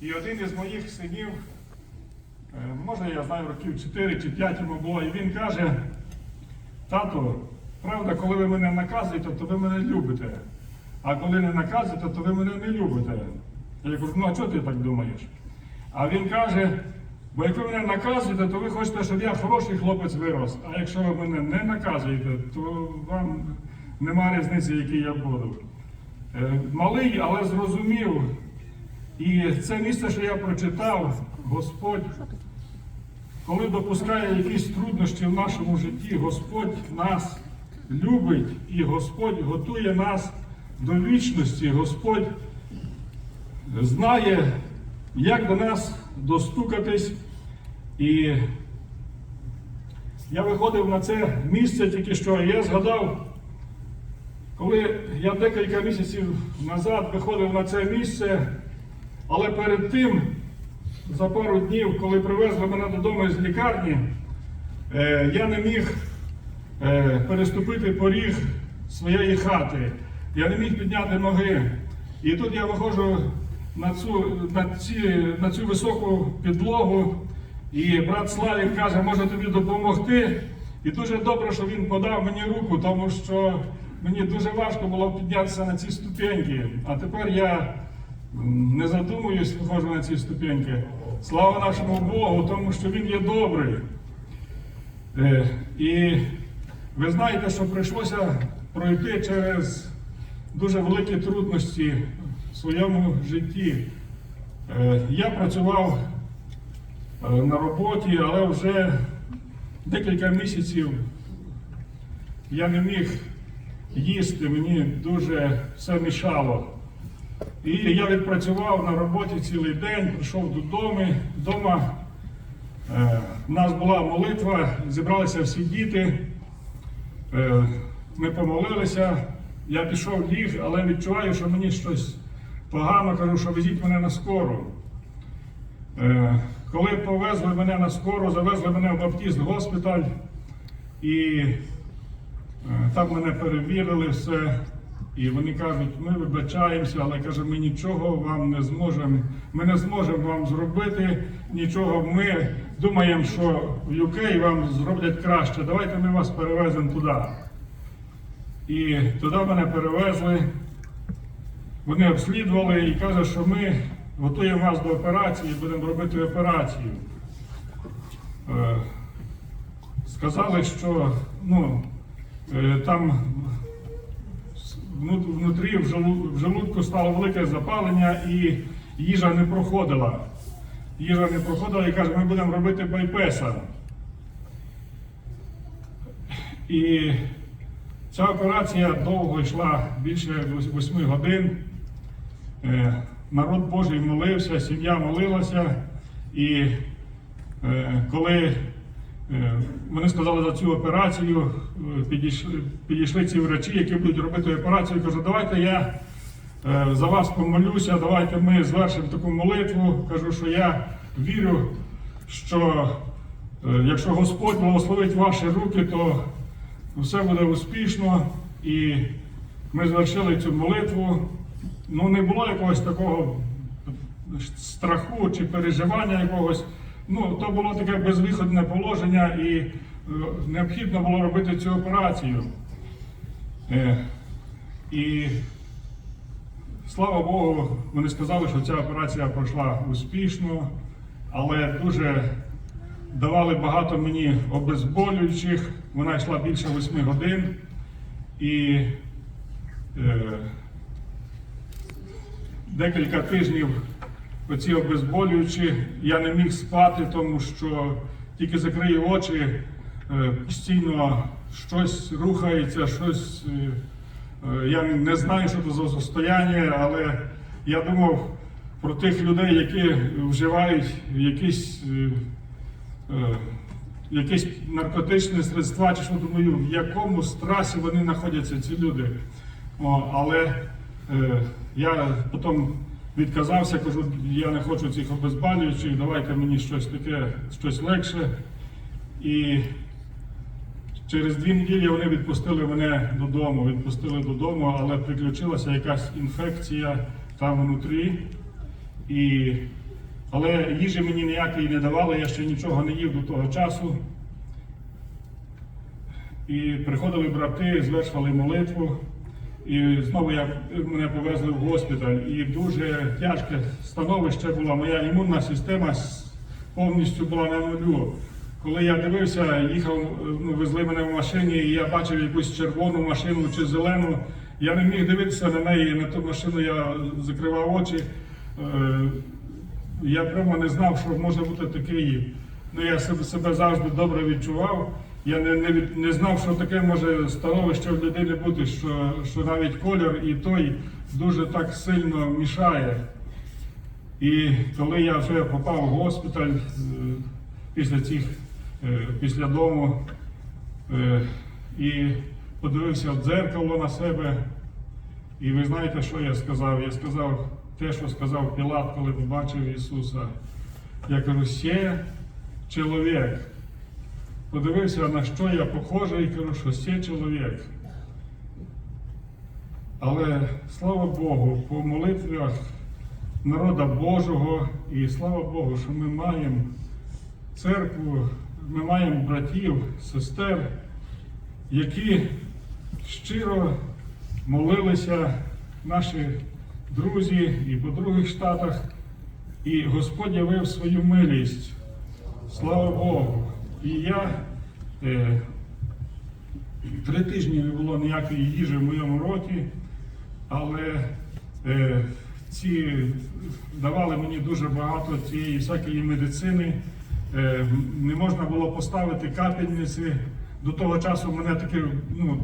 і один із моїх синів, е, може я знаю, років 4 чи 5 йому було, і він каже, тато, правда, коли ви мене наказуєте, то ви мене любите. А коли не наказуєте, то ви мене не любите. Я кажу, ну а чого ти так думаєш? А він каже, бо як ви мене наказуєте, то ви хочете, щоб я хороший хлопець вирос. А якщо ви мене не наказуєте, то вам нема різниці, який я буду. Е, Малий, але зрозумів. І це місце, що я прочитав, Господь, коли допускає якісь труднощі в нашому житті, Господь нас любить і Господь готує нас до вічності. Господь знає, як до нас достукатись. І я виходив на це місце тільки що, я згадав, коли я декілька місяців назад виходив на це місце, але перед тим, за пару днів, коли привезли мене додому з лікарні, е, я не міг е, переступити поріг своєї хати. Я не міг підняти ноги. І тут я виходжу на цю, на ці, на цю високу підлогу, і брат Славік каже, може тобі допомогти. І дуже добре, що він подав мені руку, тому що мені дуже важко було піднятися на ці ступеньки. А тепер я не задумуюсь, виходжу на ці ступеньки. Слава нашому Богу, тому що Він є добрий. Е, І ви знаєте, що прийшлося пройти через дуже великі трудності в своєму житті. Е, Я працював е, на роботі, але вже декілька місяців я не міг їсти, мені дуже все мішало. І я відпрацював на роботі цілий день, прийшов додому. Вдома е, в нас була молитва, зібралися всі діти. Е, ми помолилися, я пішов ліг, але відчуваю, що мені щось погано, кажу, що везіть мене на скору. Е, коли повезли мене на скору, завезли мене в Баптіст госпіталь, і е, там мене перевірили все. І вони кажуть, ми вибачаємося, але каже, ми нічого вам не зможемо. Ми не зможемо вам зробити нічого. Ми думаємо, що в UK вам зроблять краще. Давайте ми вас перевеземо туди. І туди мене перевезли. Вони обслідували і кажуть, що ми готуємо вас до операції, будемо робити операцію. Е, Сказали, що ну, е, там внутрі в желу- в желудку стало велике запалення і їжа не проходила. Їжа не проходила і каже, ми будемо робити байпеса. І ця операція довго йшла більше вось- восьми годин. Е, Народ Божий молився, сім'я молилася. І е, коли вони сказали за цю операцію, е, підійшли, підійшли ці врачі, які будуть робити операцію, кажуть, давайте я е, за вас помолюся, давайте ми звершимо таку молитву. Кажу, що я вірю, що е, якщо Господь благословить ваші руки, то все буде успішно. І ми звершили цю молитву. Ну, не було якогось такого страху чи переживання якогось. Ну, то було таке безвиходне положення і е, необхідно було робити цю операцію. Е, і слава Богу, вони сказали, що ця операція пройшла успішно, але дуже давали багато мені обезболюючих. Вона йшла більше 8 годин. І е, декілька тижнів оці обезболюючі, я не міг спати, тому що тільки закрию очі, е, постійно щось рухається, щось. е, е, Я не знаю, що це за состояння, але я думав про тих людей, які вживають якісь, якісь наркотичні средства, чи що думаю, в якому страсі вони знаходяться, ці люди. О, але е, я потім відказався, кажу, я не хочу цих обезболюючих, давайте мені щось таке, щось легше. І через дві неділі вони відпустили мене додому, відпустили додому, але приключилася якась інфекція там внутрі. І, але їжі мені ніякої не давали, я ще нічого не їв до того часу. І приходили брати, звершували молитву. І знову я, мене повезли в госпіталь. І дуже тяжке становище було. Моя імунна система повністю була на нулю. Коли я дивився, їхав, ну, везли мене в машині, і я бачив якусь червону машину чи зелену. Я не міг дивитися на неї, на ту машину я закривав очі. Е, Я прямо не знав, що може бути такий. Ну, я себе завжди добре відчував. Я не, не, не знав, що таке може становище в людини бути, що, що навіть колір і той дуже так сильно мішає. І коли я вже попав в госпіталь е, після цих, е, після дому е, і подивився в дзеркало на себе, і ви знаєте, що я сказав? Я сказав те, що сказав Пілат, коли побачив Ісуса. Я кажу, «Се чоловік. Подивився, на що я похожий, і кажу, що «Се чоловік. Але слава Богу, по молитвах народа Божого, і слава Богу, що ми маємо церкву, ми маємо братів, сестер, які щиро молилися наші друзі і по других штатах, і Господь явив свою милість. Слава Богу. І я е, три тижні не було ніякої їжі в моєму роті, але е, ці давали мені дуже багато цієї всякої медицини. Е, не можна було поставити капельниці. До того часу мене таки, ну,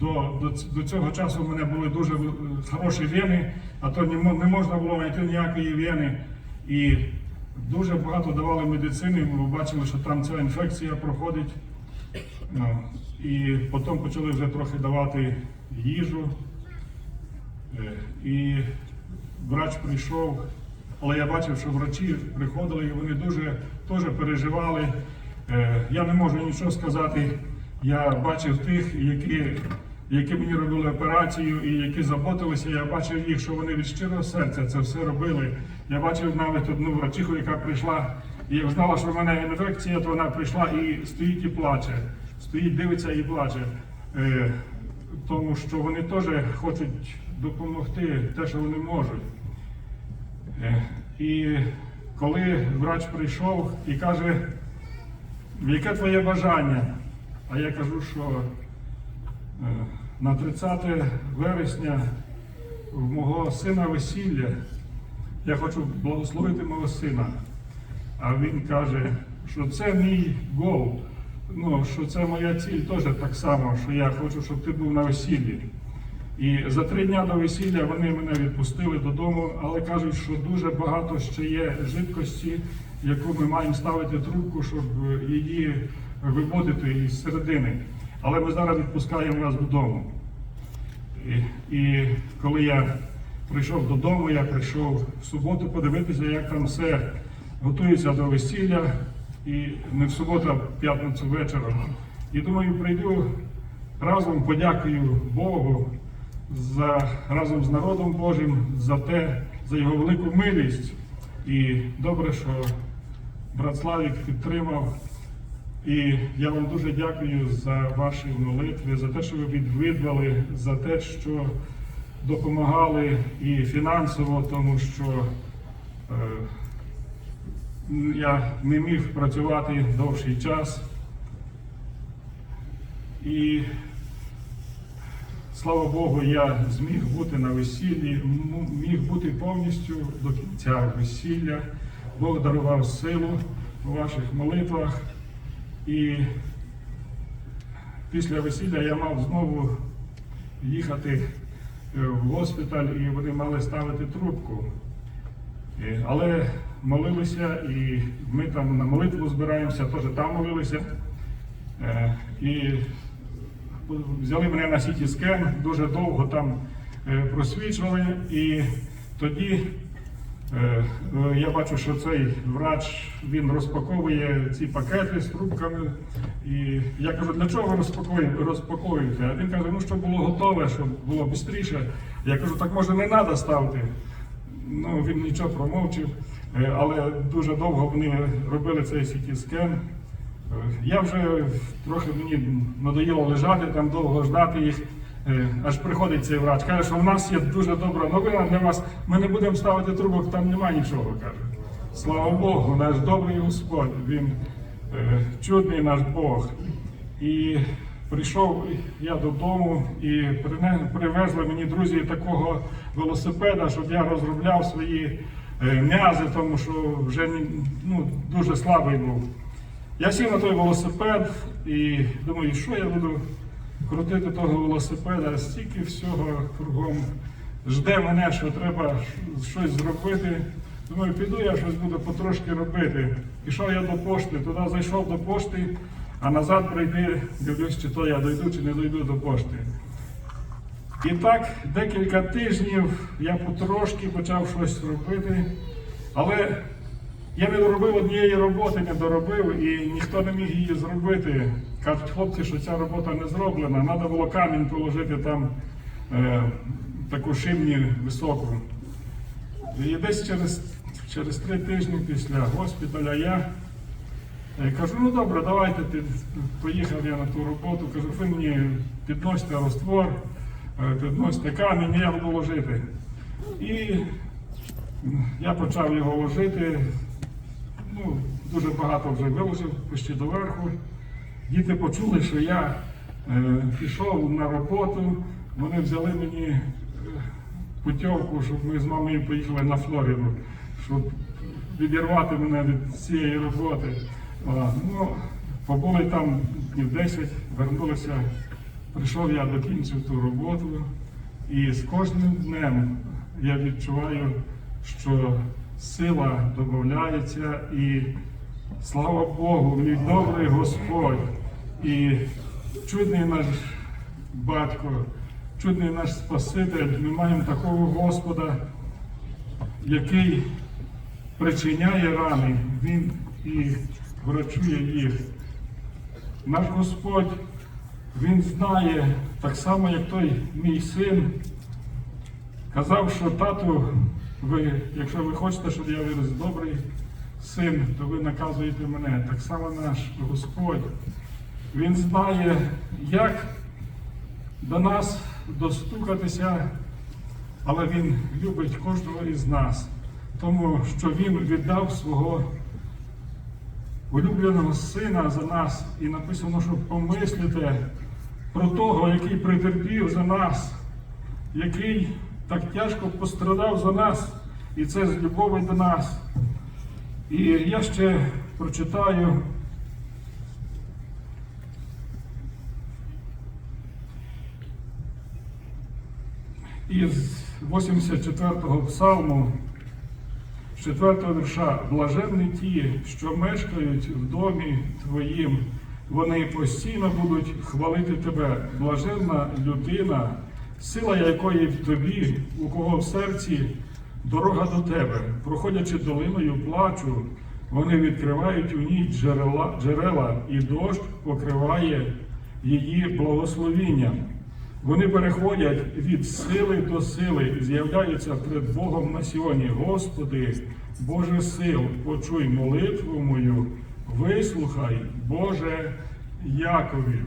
до, до, до цього часу в мене були дуже е, хороші вени, а то не, не можна було знайти ніякої вени. І дуже багато давали медицини, ми бачили, що там ця інфекція проходить. Ну, і потім почали вже трохи давати їжу. Е, І врач прийшов, але я бачив, що врачі приходили і вони дуже теж переживали. Е, Я не можу нічого сказати. Я бачив тих, які, які мені робили операцію і які заботилися. Я бачив їх, що вони від щирого серця це все робили. Я бачив навіть одну врачиху, яка прийшла і знала, що в мене інфекція, то вона прийшла і стоїть і плаче. Стоїть, дивиться і плаче. Е, тому що вони теж хочуть допомогти те, що вони можуть. Е, І коли врач прийшов і каже, яке твоє бажання? А я кажу, що на 30 вересня в мого сина весілля я хочу благословити мого сина. А він каже, що це мій гол. Ну, що це моя ціль теж так само, що я хочу, щоб ти був на весіллі. І за три дня до весілля вони мене відпустили додому, але кажуть, що дуже багато ще є жидкості, яку ми маємо ставити трубку, щоб її виводити із середини. Але ми зараз відпускаємо вас додому. І, і коли я прийшов додому, я прийшов в суботу подивитися, як там все готується до весілля. І не в суботу, а в п'ятницю вечором. І думаю, прийду разом подякую Богу за, разом з народом Божим за те, за його велику милість. І добре, що брат Славік підтримав. І я вам дуже дякую за ваші молитви, за те, що ви відвідували, за те, що допомагали і фінансово, тому що е, я не міг працювати довший час. І слава Богу, я зміг бути на весіллі, міг бути повністю до кінця весілля. Бог дарував силу у ваших молитвах. І після весілля я мав знову їхати е, в госпіталь, і вони мали ставити трубку. Е, Але молилися, і ми там на молитву збираємося, теж там молилися. Е, І взяли мене на сіті скен, дуже довго там просвічували, і тоді я бачу, що цей врач він розпаковує ці пакети з трубками. І я кажу, для чого ви? А він каже, ну щоб було готове, щоб було швидше. Я кажу, так може не треба ставити. Ну, він нічого промовчив, е, але дуже довго вони робили цей сіті-скен. Е, Я вже трохи мені надоїло лежати там, довго ждати їх. Е, Аж приходить цей врач, каже, що в нас є дуже добра новина для вас. Ми не будемо ставити трубок, там немає нічого. каже. Слава Богу, наш добрий Господь, Він е, чудний наш Бог. І прийшов я додому і привезли мені друзі такого велосипеда, щоб я розробляв свої е, м'язи, тому що вже ну, дуже слабий був. Я сів на той велосипед і думаю, що я буду крутити того велосипеда, стільки всього кругом жде мене, що треба щось зробити. Думаю, піду я щось буду потрошки робити. Пішов я до пошти, туди зайшов до пошти, а назад прийти, дивлюсь, чи то я дойду, чи не дойду до пошти. І так декілька тижнів я потрошки почав щось робити, але я не доробив однієї роботи, не доробив і ніхто не міг її зробити. Кажуть хлопці, що ця робота не зроблена. Треба було камінь положити там е, таку шибні високу. І десь через, через три тижні після госпіталя я е, кажу, ну добре, давайте під, поїхав я на ту роботу. Кажу, ви мені підносите роствор, е, підносите камінь, я буду ложити. І я почав його ложити. Ну, дуже багато вже виложив почти до верху. Діти почули, що я е, пішов на роботу. Вони взяли мені е, путівку, щоб ми з мамою поїхали на Флориду, щоб відірвати мене від цієї роботи. А, ну, побули там днів 10, вернулися. Прийшов я до кінцю ту роботу, і з кожним днем я відчуваю, що сила додається, і слава Богу, мій добрий Господь, і чудний наш батько, чудний наш Спаситель. Ми маємо такого Господа, який причиняє рани, Він і врачує їх. Наш Господь, Він знає, так само, як той мій син, казав, що тату, ви, якщо ви хочете, щоб я вирос добрий син, то ви наказуєте мене. Так само наш Господь. Він знає, як до нас достукатися, але Він любить кожного із нас, тому що Він віддав свого улюбленого сина за нас, і написано, що помислите про того, який притерпів за нас, який так тяжко пострадав за нас, і це з любові до нас. І я ще прочитаю. Із 84-го псалму, з 4-го вірша, блаженні ті, що мешкають в домі твоїм, вони постійно будуть хвалити тебе, блаженна людина, сила якої в тобі, у кого в серці дорога до тебе, проходячи долиною плачу, вони відкривають у ній джерела, джерела, і дощ покриває її благословінням. Вони переходять від сили до сили і з'являються перед Богом на сьогодні. Господи, Боже сил, почуй молитву мою, вислухай, Боже Яковів.